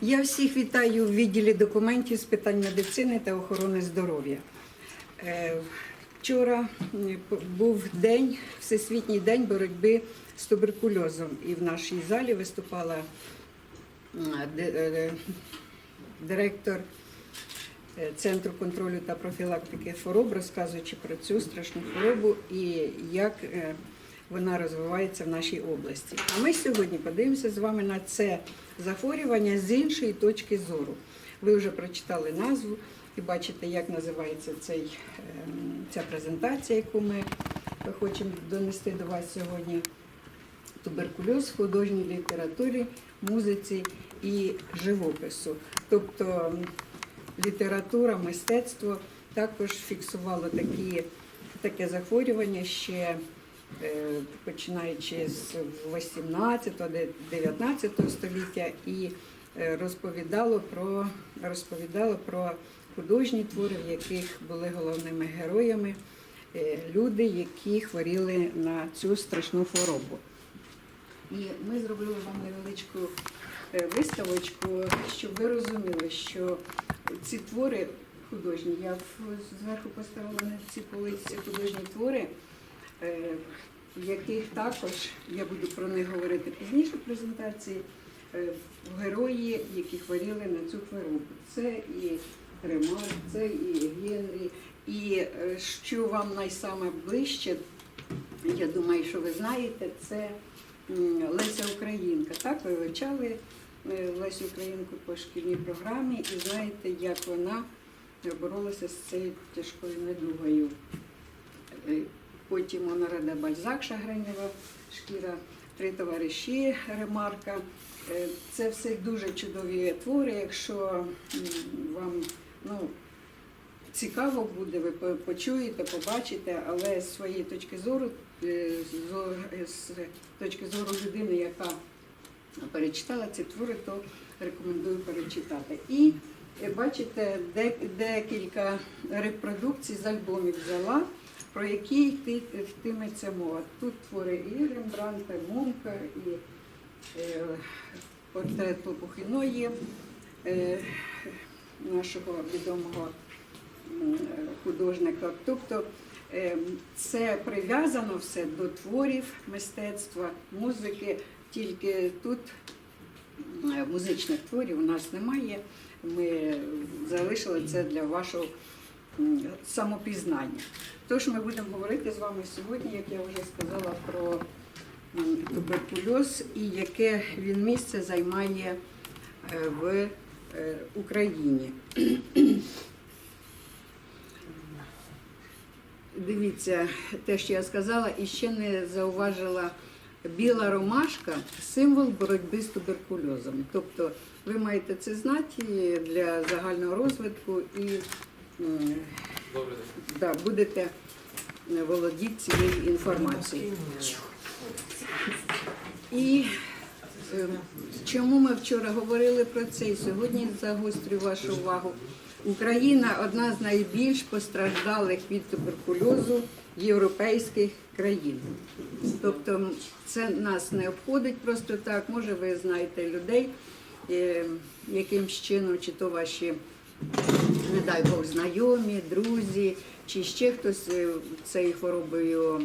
Я всіх вітаю в відділі документів з питань медицини та охорони здоров'я. Е, Вчора був день, Всесвітній день боротьби з туберкульозом, і в нашій залі виступала е, директор е, Центру контролю та профілактики хвороб, розказуючи про цю страшну хворобу і як вона розвивається в нашій області. А ми сьогодні подивимося з вами на це захворювання з іншої точки зору. Ви вже прочитали назву і бачите, як називається цей, ем, ця презентація, яку ми хочемо донести до вас сьогодні. Туберкульоз в художній літературі, музиці і живопису. Тобто література, мистецтво також фіксувало такі, таке захворювання ще починаючи з 18-19 століття і е, розповідало про, розповідало про художні твори, в яких були головними героями е, люди, які хворіли на цю страшну хворобу. І ми зробили вам невеличку е, виставочку, щоб ви розуміли, що ці твори художні, я зверху поставила на ці полиці художні твори, е, яких також я буду про них говорити пізніше в презентації. е, Герої, які хворіли на цю хворобу. Це і Ремар, це і Генрі. І е, що вам найсаме ближче, я думаю, що ви знаєте, це Леся Українка. Так, ви вивчали е, Лесю Українку по шкільній програмі і знаєте, як вона боролася з цією тяжкою недугою. Потім Онореда Бальзак Шагренєва, шкіра, три товариші Ремарка. Е, Це все дуже чудові твори. Якщо вам ну, цікаво буде, ви почуєте, побачите, але з своєї точки зору, е, з точки зору людини, яка перечитала ці твори, то рекомендую перечитати. І е, бачите, декілька репродукцій з альбомів взяла, про які йти- йтиметься мова. Тут твори і Рембранта, Мунка, і е, портрет Лопухиної, е, нашого відомого художника. Тобто е, це прив'язано все до творів мистецтва, музики, тільки тут е, музичних творів у нас немає. Ми залишили це для вашого самопізнання. Тож ми будемо говорити з вами сьогодні, як я вже сказала, про туберкульоз і яке він місце займає е, в е, Україні. Дивіться, те, що я сказала, і ще не зауважила біла ромашка символ боротьби з туберкульозом. Тобто ви маєте це знати для загального розвитку і. Да, будете володіти цією інформацією. І е, чому ми вчора говорили про це і сьогодні загострю вашу увагу. Україна одна з найбільш постраждалих від туберкульозу європейських країн. Тобто це нас не обходить просто так. Може, ви знаєте людей, е, яким чином, чи то ваші не дай Бог, знайомі, друзі, чи ще хтось е, цією хворобою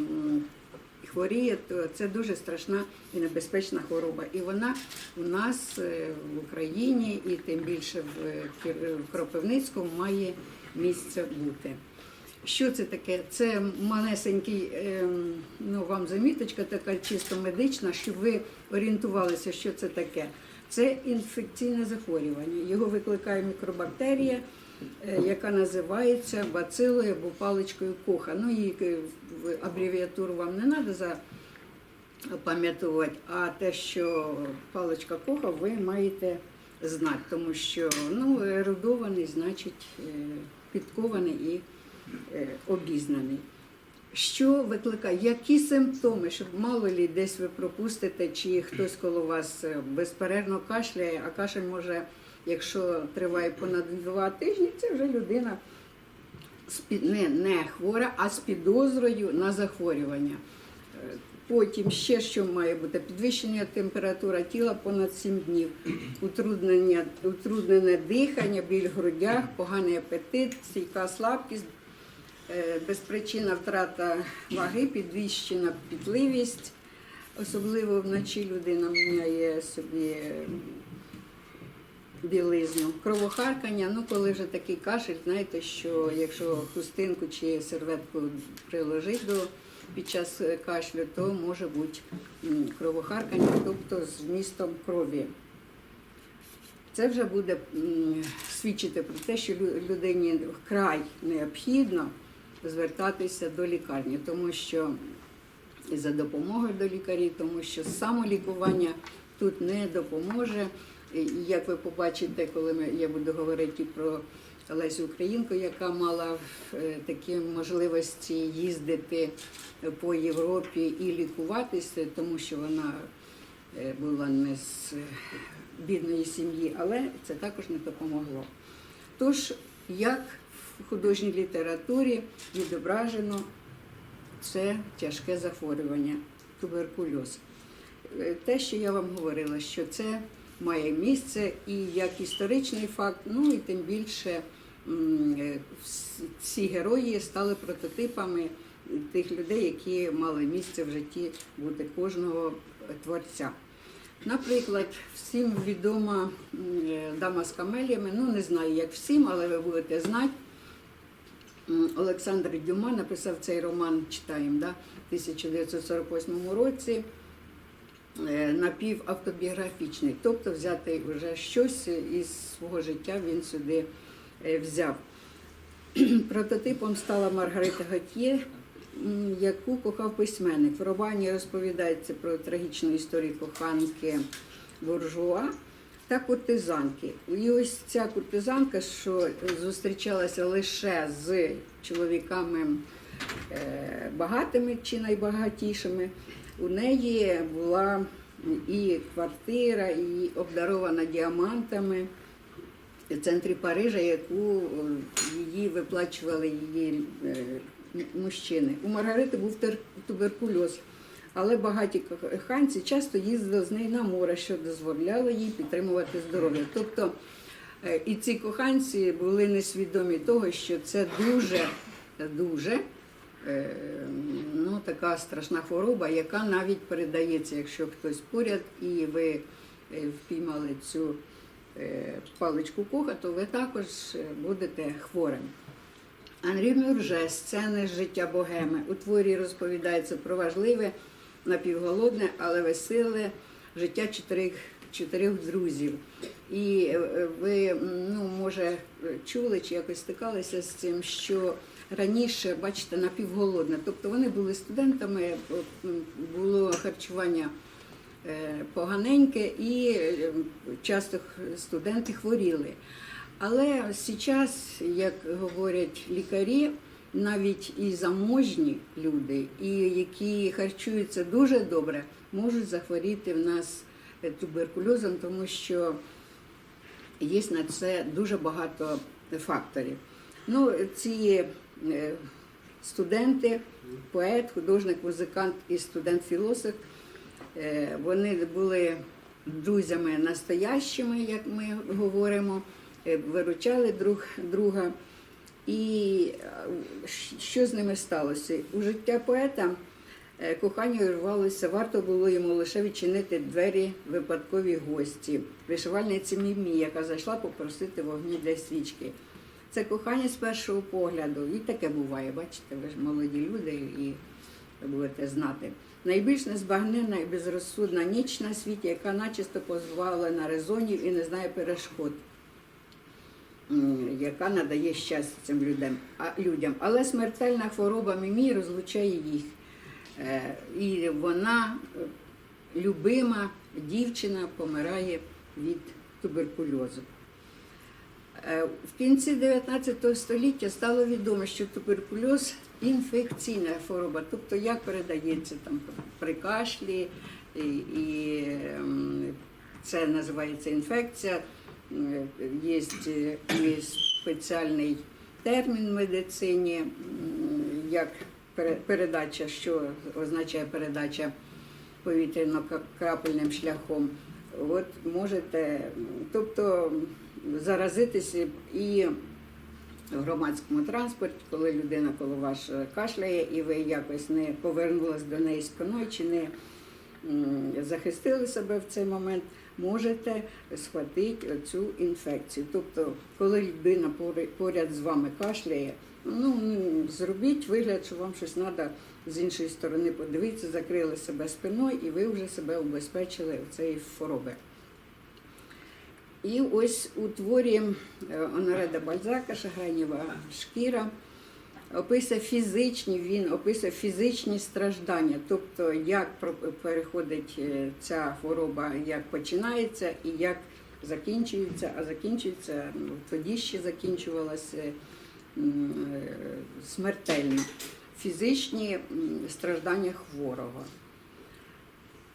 хворіє, то це дуже страшна і небезпечна хвороба. І вона у нас е, в Україні, і тим більше в е, в Кропивницькому має місце бути. Що це таке? Це малесенький, ем, ну вам заміточка, така чисто медична, щоб ви орієнтувалися, що це таке. Це інфекційне захворювання. Його викликає мікробактерія, яка називається бацилою або паличкою коха. Ну, її е, абревіатуру вам не треба запам'ятовувати, а те, що паличка коха, ви маєте знати, тому що ну, ерудований, значить, е, підкований і е, обізнаний. Що викликає? Які симптоми, щоб мало лі десь ви пропустите, чи хтось коло вас е, безперервно кашляє, а кашель може, якщо триває понад два тижні, це вже людина не, не хвора, а з підозрою на захворювання. Е, Потім ще що має бути? Підвищення температура тіла понад 7 днів, утруднення, утруднене дихання, біль в грудях, поганий апетит, стійка слабкість, е, безпричинна втрата ваги, підвищена пітливість. Особливо вночі людина міняє собі білизну. Кровохаркання, ну коли вже такий кашель, знаєте, що якщо хустинку чи серветку приложить до під час е, кашлю, то може бути кровохаркання, тобто з вмістом крові. Це вже буде свідчити про те, що людині вкрай необхідно звертатися до лікарні, тому що за допомогою до лікарів, тому що самолікування тут не допоможе. Як ви побачите, коли я буду говорити про Лесю Українку, яка мала е, такі можливості їздити по Європі і лікуватися, тому що вона е, була не з е, бідної сім'ї, але це також не допомогло. Тож, як в художній літературі відображено це тяжке захворювання, туберкульоз. Те, що я вам говорила, що це має місце і як історичний факт, ну і тим більше м, е, ці герої стали прототипами тих людей, які мали місце в житті бути кожного творця. Наприклад, всім відома е, дама з камеліями, ну не знаю як всім, але ви будете знати. Олександр Дюма написав цей роман, читаємо, да, в 1948 році, напівавтобіографічний, тобто взяти вже щось із свого життя він сюди е, взяв. Прототипом стала Маргарита Готьє, яку кохав письменник. В романі розповідається про трагічну історію коханки буржуа та куртизанки. І ось ця куртизанка, що зустрічалася лише з чоловіками е, багатими чи найбагатішими, у неї була і квартира, і обдарована діамантами в центрі Парижа, яку е, її виплачували її е, мужчини. У Маргарити був туберкульоз, але багаті коханці часто їздили з нею на море, що дозволяло їй підтримувати здоров'я. Тобто е, і ці коханці були несвідомі того, що це дуже, дуже ну, така страшна хвороба, яка навіть передається, якщо хтось поряд і ви е, впіймали цю е, паличку коха, то ви також е, будете хворим. Анрі Мюрже сцени з життя богеми. У творі розповідається про важливе, напівголодне, але веселе життя чотирьох, чотирьох друзів. І е, ви, ну, може, чули чи якось стикалися з цим, що раніше, бачите, напівголодне. Тобто вони були студентами, е, було харчування е, поганеньке, і е, часто студенти хворіли. Але зараз, як говорять лікарі, навіть і заможні люди, і які харчуються дуже добре, можуть захворіти в нас туберкульозом, тому що є на це дуже багато факторів. Ну, ці студенти, поет, художник, музикант і студент-філософ, е, вони були друзями настоящими, як ми говоримо, е, виручали друг друга. І е, що з ними сталося? У життя поета е, кохання урвалося, варто було йому лише відчинити двері випадкові гості, вишивальниці Мімі, яка зайшла попросити вогні для свічки. Це кохання з першого погляду. І таке буває, бачите, ви ж молоді люди і будете знати. Найбільш незбагненна і безрозсудна ніч на світі, яка начисто позбавлена резонів і не знає перешкод яка надає щастя цим людям. Але смертельна хвороба Мімі розлучає їх. Е, І вона, е, любима дівчина, помирає від туберкульозу. Е, В кінці 19 століття стало відомо, що туберкульоз інфекційна хвороба, тобто як передається там при кашлі, і, ем, це називається інфекція. Е, Є спеціальний термін в медицині, як пере- передача, що означає передача повітряно-крапельним шляхом. От можете, тобто заразитися і в громадському транспорті, коли людина коло вас кашляє, і ви якось не повернулись до неї спиною чи не захистили себе в цей момент, можете схватити цю інфекцію. Тобто, коли людина поряд з вами кашляє, ну ну, зробіть вигляд, що вам щось треба з іншої сторони подивитися, закрили себе спиною, і ви вже себе убезпечили від цієї хвороби. І ось у творі е, Оноре де Бальзака Шаграніва шкіра описує фізичні, він описує фізичні страждання, тобто як переходить е, ця хвороба, як починається і як закінчується, а закінчується ну, тоді ще закінчувалася е, смертельно. Фізичні страждання хворого.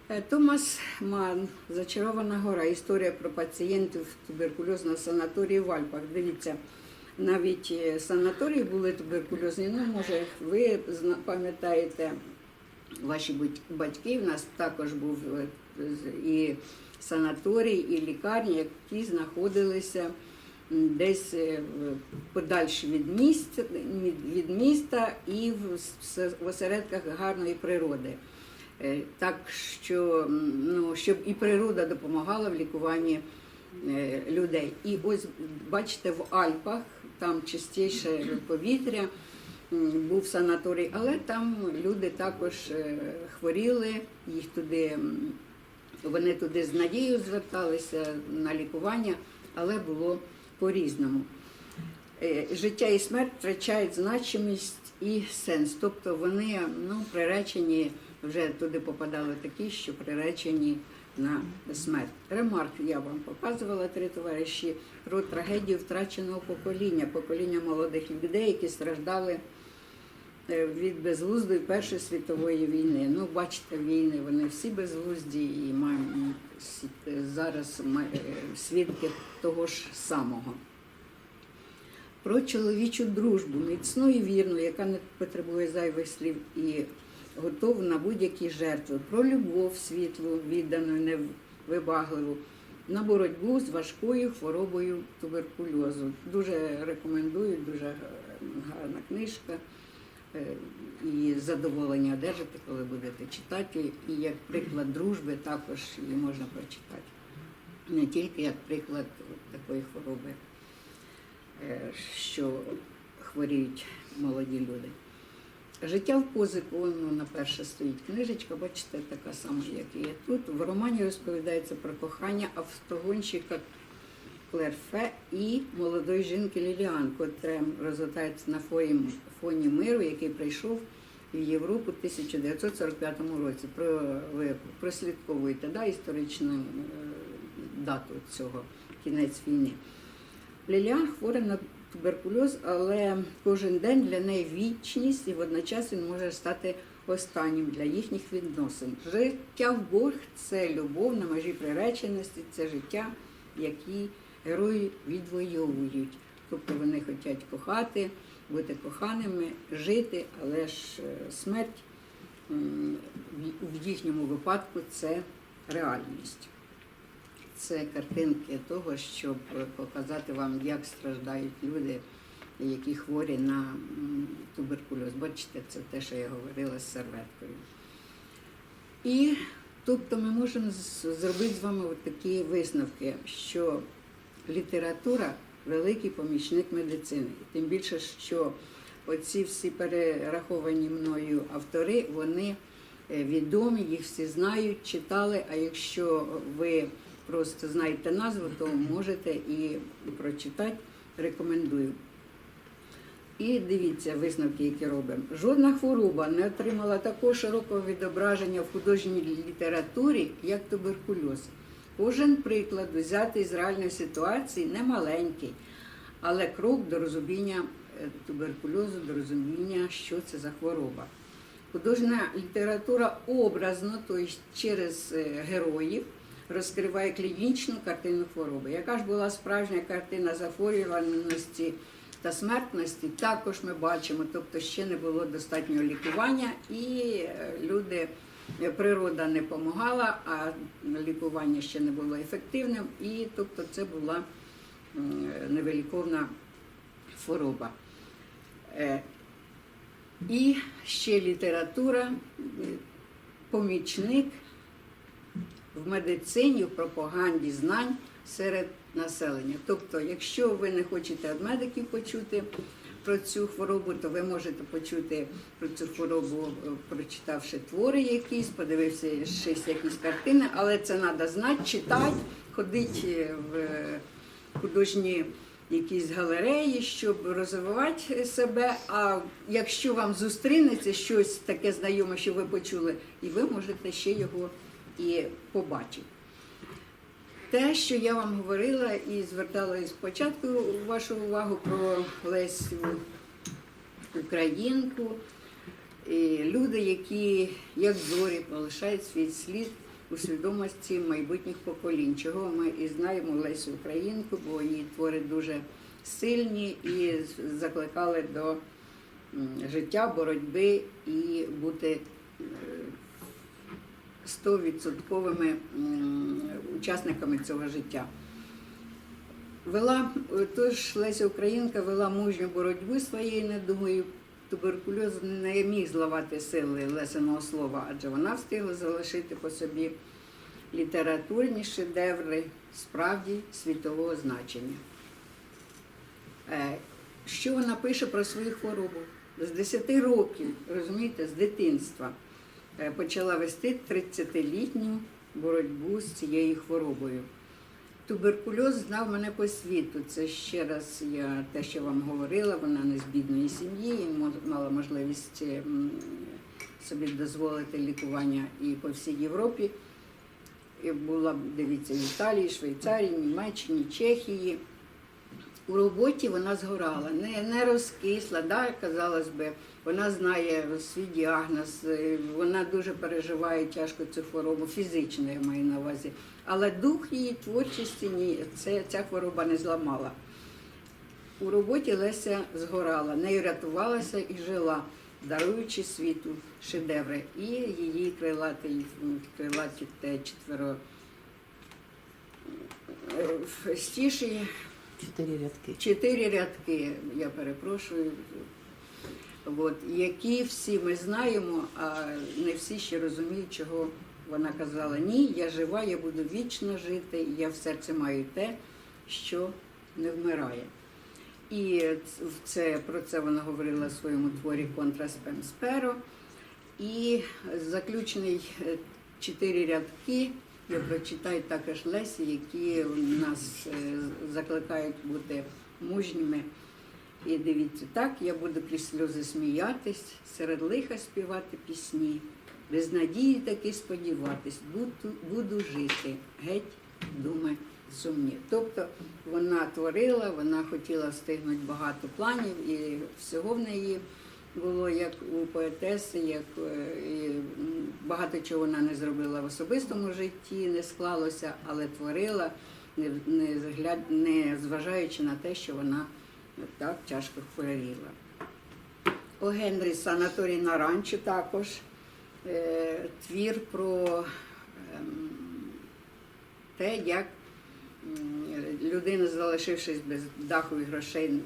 Е, Томас Ман, Зачарована гора. Історія про пацієнтів туберкульозного санаторію в Альпах. Дивіться, навіть е, санаторії були туберкульозні. Ну, може, ви пам'ятаєте, ваші батьки. В нас також був е, і санаторій, і лікарні, які знаходилися десь подальше від міста, від міста і в осередках гарної природи. Е, Так що ну, щоб і природа допомагала в лікуванні е, людей. І ось бачите, в Альпах там чистіше повітря, був санаторій, але там люди також е, хворіли, їх туди, вони туди з надією зверталися на лікування, але було по-різному. Життя і смерть втрачають значимість і сенс. Тобто вони ну, приречені, вже туди попадали такі, що приречені на смерть. Ремарк я вам показувала три товариші про трагедію втраченого покоління, покоління молодих людей, які страждали е, від безглуздої Першої світової війни. Ну, бачите, війни, вони всі безглузді і маємо зараз е, свідки того ж самого про чоловічу дружбу, міцну і вірну, яка не потребує зайвих слів і готова на будь-які жертви, про любов світлу, віддану, невибагливу, на боротьбу з важкою хворобою туберкульозу. Дуже рекомендую, дуже гарна книжка. Е, І задоволення одержите, коли будете читати. І як приклад дружби також її можна прочитати. Не тільки як приклад такої хвороби е, що хворіють молоді люди. Життя в позику, ну, на перше стоїть книжечка, бачите, така сама, як і є тут. В романі розповідається про кохання автогонщика Клерфе і молодої жінки Ліліан, котре розгортається на фоні, миру, який прийшов в Європу в 1945 році. Ви прослідковуєте да, історичну е, дату цього, кінець війни. Ліліан хвора на туберкульоз, але кожен день для неї вічність і водночас він може стати останнім для їхніх відносин. Життя в борг це любов на межі приреченості, це життя, які герої відвоюють. Тобто вони хочуть кохати, бути коханими, жити, але ж е, смерть в їхньому випадку це реальність. Це картинки того, щоб показати вам, як страждають люди, які хворі на туберкульоз. Бачите, це те, що я говорила з серветкою. І тобто ми можемо зробити з вами такі висновки, що література великий помічник медицини. Тим більше, що оці всі перераховані мною автори, вони е, відомі, їх всі знають, читали. А якщо ви просто знаєте назву, то можете і прочитати. Рекомендую. І дивіться висновки, які робимо. Жодна хвороба не отримала такого широкого відображення в художній літературі, як туберкульоз. Кожен приклад, взятий з реальної ситуації, не маленький, але крок до розуміння е, туберкульозу, до розуміння, що це за хвороба. Художня література образно, тобто через е, героїв, розкриває клінічну картину хвороби. Яка ж була справжня картина захворюваності та смертності також ми бачимо, тобто ще не було достатнього лікування, і е, люди, е, природа не допомагала, а лікування ще не було ефективним, і тобто це була невиліковна хвороба. Е, І ще література, помічник в медицині, в пропаганді знань серед населення. Тобто, якщо ви не хочете від медиків почути про цю хворобу, то ви можете почути про цю хворобу, прочитавши твори якісь, подививши щось якісь картини, але це треба знати, читати, ходити в художні якісь галереї, щоб розвивати себе. А якщо вам зустрінеться щось таке знайоме, що ви почули, і ви можете ще його і побачити. Те, що я вам говорила і звертала спочатку вашу увагу про Лесю Українку, і люди, які як зорі полишають свій слід у свідомості майбутніх поколінь, чого ми і знаємо Лесю Українку, бо її твори дуже сильні і закликали до життя, боротьби і бути е, стовідсотковими м, учасниками цього життя. Вела тож Леся Українка вела мужню боротьбу своєю недугою. Туберкульоз не міг зламати сили Лесиного слова, адже вона встигла залишити по собі літературні шедеври справді світового значення. Е, Що вона пише про свою хворобу? З 10 років, розумієте, з дитинства почала вести 30-літню боротьбу з цією хворобою. Туберкульоз знав мене по світу. Це ще раз я те, що вам говорила, вона не з бідної сім'ї, і мала можливість собі дозволити лікування і по всій Європі. І була, дивіться, в Італії, Швейцарії, Німеччині, Чехії. У роботі вона згорала, не, не розкисла, да, казалось би, вона знає свій діагноз, е, вона дуже переживає тяжко цю хворобу, фізично я маю на увазі. Але дух її творчості ні, це, ця хвороба не зламала. У роботі Леся згорала, нею рятувалася і жила, даруючи світу шедеври. І її крилаті те четверо е, стіші Чотири рядки. чотири рядки, я перепрошую, от, які всі ми знаємо, а не всі ще розуміють, чого вона казала. Ні, я жива, я буду вічно жити, я в серці маю те, що не вмирає. І це, про це вона говорила в своєму творі «Контра спем сперо». І заключний е, чотири рядки я прочитаю також Лесі, які нас е, закликають бути мужніми. І дивіться, так, я буду крізь сльози сміятись, серед лиха співати пісні, без надії таки сподіватись, буду, буду жити, геть думи сумні. Тобто вона творила, вона хотіла встигнути багато планів, і всього в неї було як у поетеси, як е, і багато чого вона не зробила в особистому житті, не склалося, але творила, не, не, не зважаючи на те, що вона так тяжко хворіла. У Генрі Санаторій на ранчо також е, твір про ем, те, як людина, залишившись без даху і грошей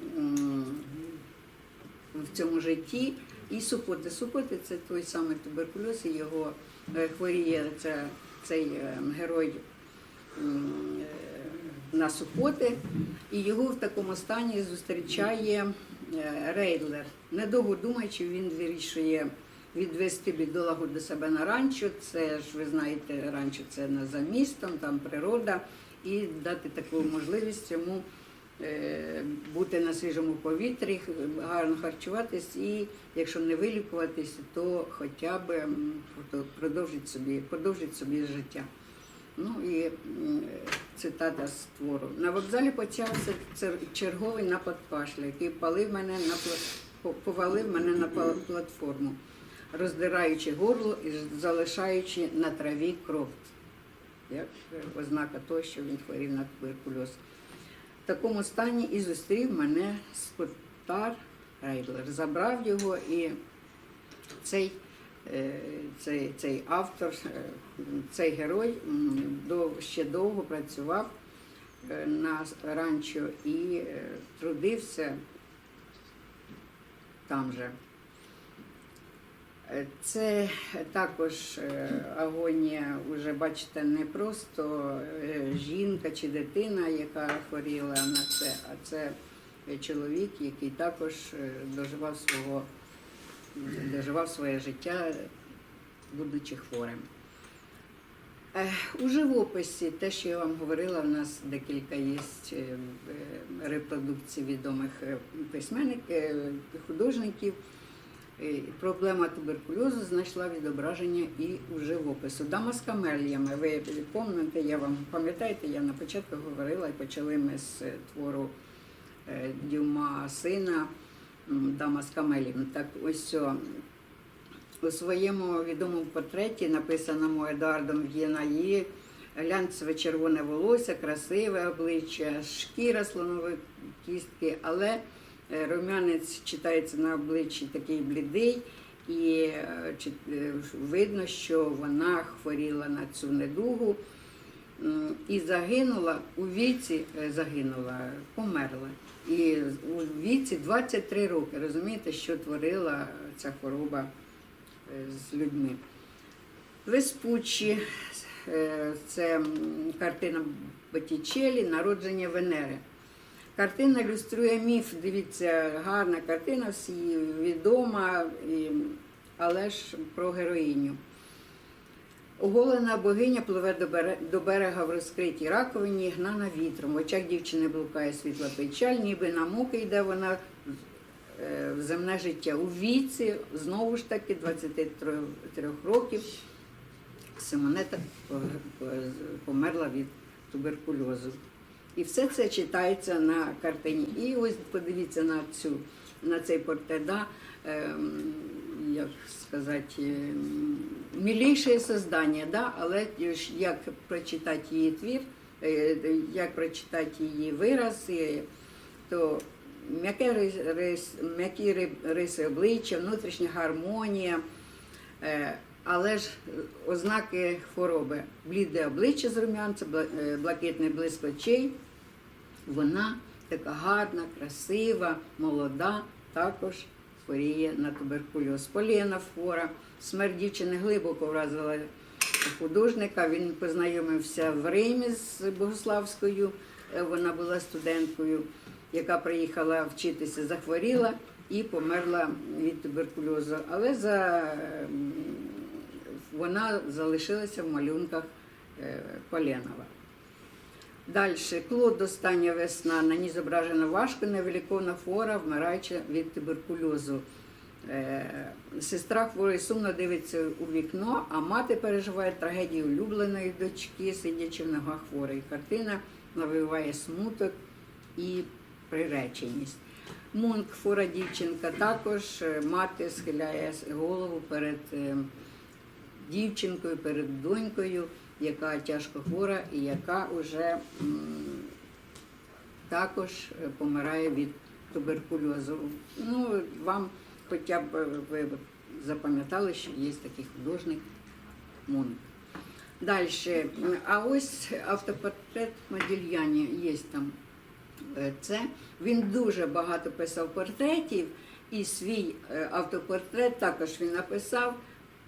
в цьому житті, і супоти. Супоти це той самий туберкульоз, і його е, хворіє це, цей е, герой е, на супоти, і його в такому стані зустрічає Рейдлер. Недовго думаючи, він вирішує відвести бідолагу до себе на ранчо. Це ж ви знаєте, ранчо це не за містом, там природа, і дати таку можливість йому бути на свіжому повітрі, гарно харчуватись і, якщо не вилікуватись, то хоча б м, продовжити собі, продовжити собі життя. Ну і цитата з твору. На вокзалі почався черговий напад кашля, який палив мене на повалив мене на платформу, роздираючи горло і залишаючи на траві кров. Як е, ознака того, що він хворів на туберкульоз. Такому стані і зустрів мене скотар Отар Рейдлер забрав його і цей, е, цей, цей автор, е, цей герой ще довго працював е, на ранчо і трудився там же. Це також е, агонія, вже бачите, не просто е, жінка чи дитина, яка хворіла на це, а це чоловік, який також е, доживав свого доживав своє життя, будучи хворим. У живописі, те, що я вам говорила, в нас декілька є репродукцій відомих письменників, художників. Проблема туберкульозу знайшла відображення і у живопису. Дама з камеліями. Ви пам'ятаєте, я вам пам'ятаєте, я на початку говорила і почали ми з твору е, Дюма сина Дама з камеліями. Так ось у своєму відомому портреті, написаному Едуардом В'єнаї, глянцеве червоне волосся, красиве обличчя, шкіра слонової кістки, але рум'янець читається на обличчі такий блідий, і е, е, видно, що вона хворіла на цю недугу і загинула у віці, е, загинула, померла. І у віці 23 роки. Розумієте, що творила ця хвороба е, з людьми. Веспуччі е, це картина Боттічелі Народження Венери. Картина ілюструє міф. Дивіться, гарна картина, всі відома, і, але ж про героїню. Оголена богиня пливе до берега в розкритій раковині, гнана вітром. В очах дівчини блукає світла печаль, ніби на муки йде вона е, в земне життя. У віці, знову ж таки, 23 років, Симонета померла від туберкульозу. І все це читається на картині. І ось подивіться на цю на цей портрет, да, ем, як сказати, ем, миліше создання, да, але як прочитати її твір, е, як прочитати її вираз, е, то м'яке рис- рис- м'які ри- риси обличчя, внутрішня гармонія. Е, Але ж ознаки хвороби бліде обличчя з рум'янцем, е, блакитний блиск очей. Вона така гарна, красива, молода, також хворіє на туберкульоз. Поліна хвора. Смерть дівчини глибоко вразила художника. Він познайомився в Римі з Богославською. Е, Вона була студенткою, яка приїхала вчитися, захворіла і померла від туберкульозу. Але за, вона залишилася в малюнках е, Поленова. Далі, Клод остання весна. На ній зображена важко невеликовна хвора, вмираюча від туберкульозу. Е, Сестра хворої сумно дивиться у вікно, а мати переживає трагедію улюбленої дочки, сидячи в ногах хворої. Картина навиває смуток і приреченість. Мунк, хвора дівчинка, також е, мати схиляє голову перед дівчинкою, перед донькою, яка тяжко хвора і яка вже також е, помирає від туберкульозу. Ну, вам хоча б е, ви запам'ятали, що є такий художник Мунк. Далі. А ось автопортрет Модільяні є там. Е, Це він дуже багато писав портретів, і свій автопортрет також він написав.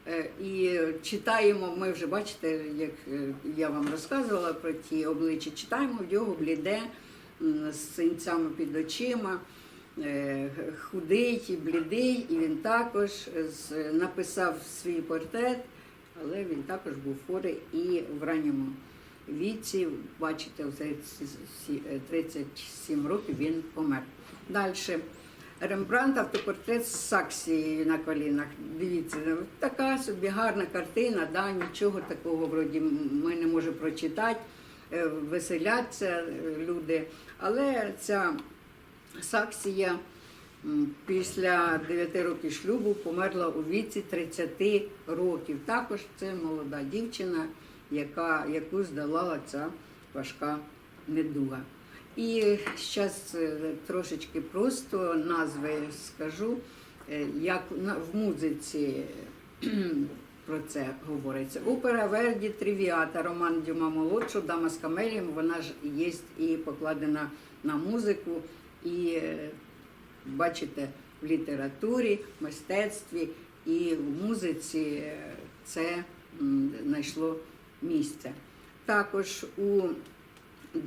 Е, І читаємо, ми вже бачите, як е, я вам розказувала про ті обличчя, читаємо в нього бліде з синцями під очима, е, худий і блідий, і він також написав свій портрет, але він також був хворий і в ранньому віці, бачите, в 37 років він помер. Далі. Рембрандт автопортрет з Саксією на колінах. Дивіться, така собі гарна картина, да, нічого такого вроді ми не можемо прочитати, е, веселяться е, люди. Але ця Саксія після 9 років шлюбу померла у віці 30 років. Також це молода дівчина, яка, яку здолала ця важка недуга. І зараз трошечки просто назви скажу, е, як в музиці про це говориться. Опера Верді Трівіата, Роман Дюма молодшого, Дама з камелієм, вона ж є і покладена на музику, і е, бачите, в літературі, мистецтві і в музиці е, це знайшло місце. Також у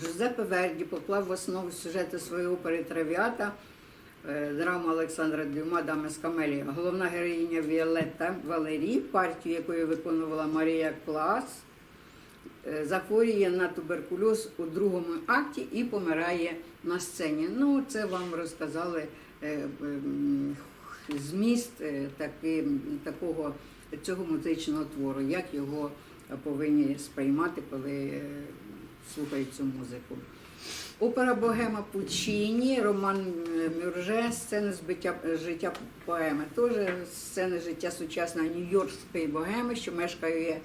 Джузеппе Верді поклав в основу сюжету своєї опери Травіата е, драму Олександра Дюма Дама з Камелії. Головна героїня Віолетта Валерій, партію якої виконувала Марія Клас, е, захворює на туберкульоз у другому акті і помирає на сцені. Ну, це вам розказали е, зміст таки, такого цього музичного твору, як його повинні сприймати, коли слухають цю музику. Опера Богема Пучіні, Роман е, Мюрже, сцени збиття життя поеми. Теж сцени життя сучасної нью-йоркської богеми, що мешкає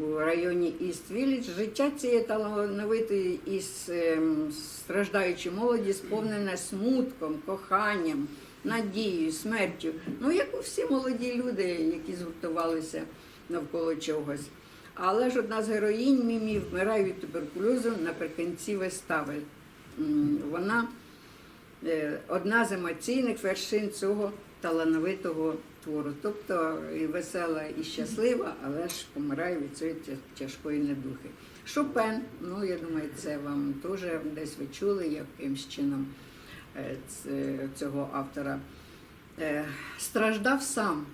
у районі Іст-Віллідж. Життя цієї талановитої і ем, страждаючої молоді сповнене смутком, коханням, надією, смертю. Ну, як у всі молоді люди, які згуртувалися навколо чогось. Але ж одна з героїнь Мімі вмирає від туберкульозу наприкінці вистави. Вона е, одна з емоційних вершин цього талановитого твору. Тобто і весела, і щаслива, але ж помирає від цієї тяжкої недухи. Шопен, ну я думаю, це вам теж десь ви чули якимсь чином е, цього автора. Е, Страждав сам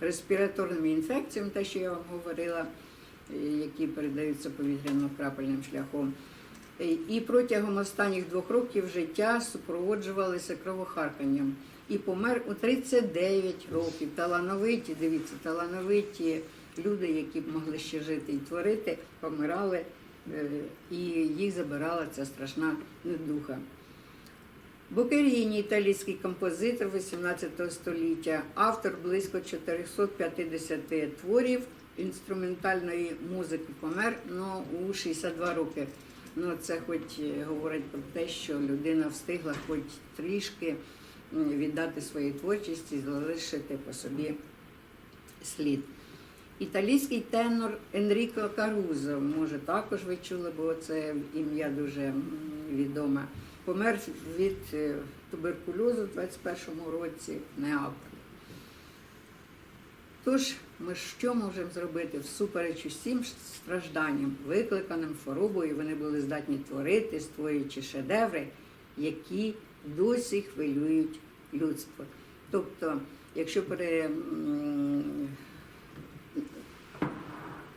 респіраторними інфекціями, те, що я вам говорила, е, які передаються повітряно-крапельним шляхом. І протягом останніх двох років життя супроводжувалися кровохарканням. І помер у 39 років. Талановиті, дивіться, талановиті люди, які б могли ще жити і творити, помирали, е, і їх забирала ця страшна недуха. Букеріні, італійський композитор 18 століття, автор близько 450 творів інструментальної музики помер ну, у 62 роки. Ну, це хоч е, говорить про те, що людина встигла хоч трішки віддати своїй творчості, залишити по собі слід. Італійський тенор Енріко Карузо, може також ви чули, бо це ім'я дуже відоме. Помер від е, туберкульозу в 21-му році в. Тож, ми що можемо зробити всупереч усім стражданням, викликаним хворобою, вони були здатні творити, створюючи шедеври, які досі хвилюють людство. Тобто, якщо пере,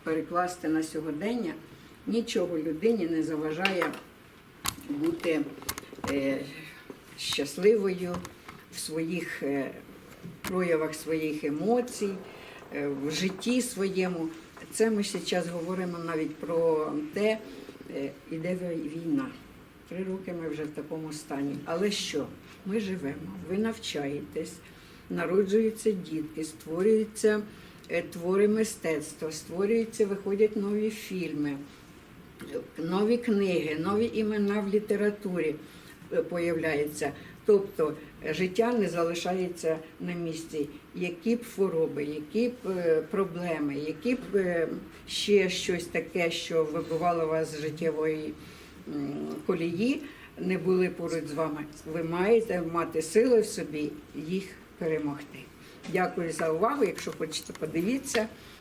перекласти на сьогодення, нічого людині не заважає бути е, щасливою в своїх е, проявах своїх емоцій, в житті своєму. Це ми зараз говоримо навіть про те, е, іде війна. Три роки ми вже в такому стані. Але що? Ми живемо, ви навчаєтесь, народжуються дітки, створюються е, твори мистецтва, створюються, виходять нові фільми нові книги, нові імена в літературі е, появляються. Тобто е, життя не залишається на місці. Які б хвороби, які б е, проблеми, які б е, ще щось таке, що вибивало вас з життєвої колії, не були поруч з вами. Ви маєте мати сили в собі їх перемогти. Дякую за увагу. Якщо хочете, подивіться.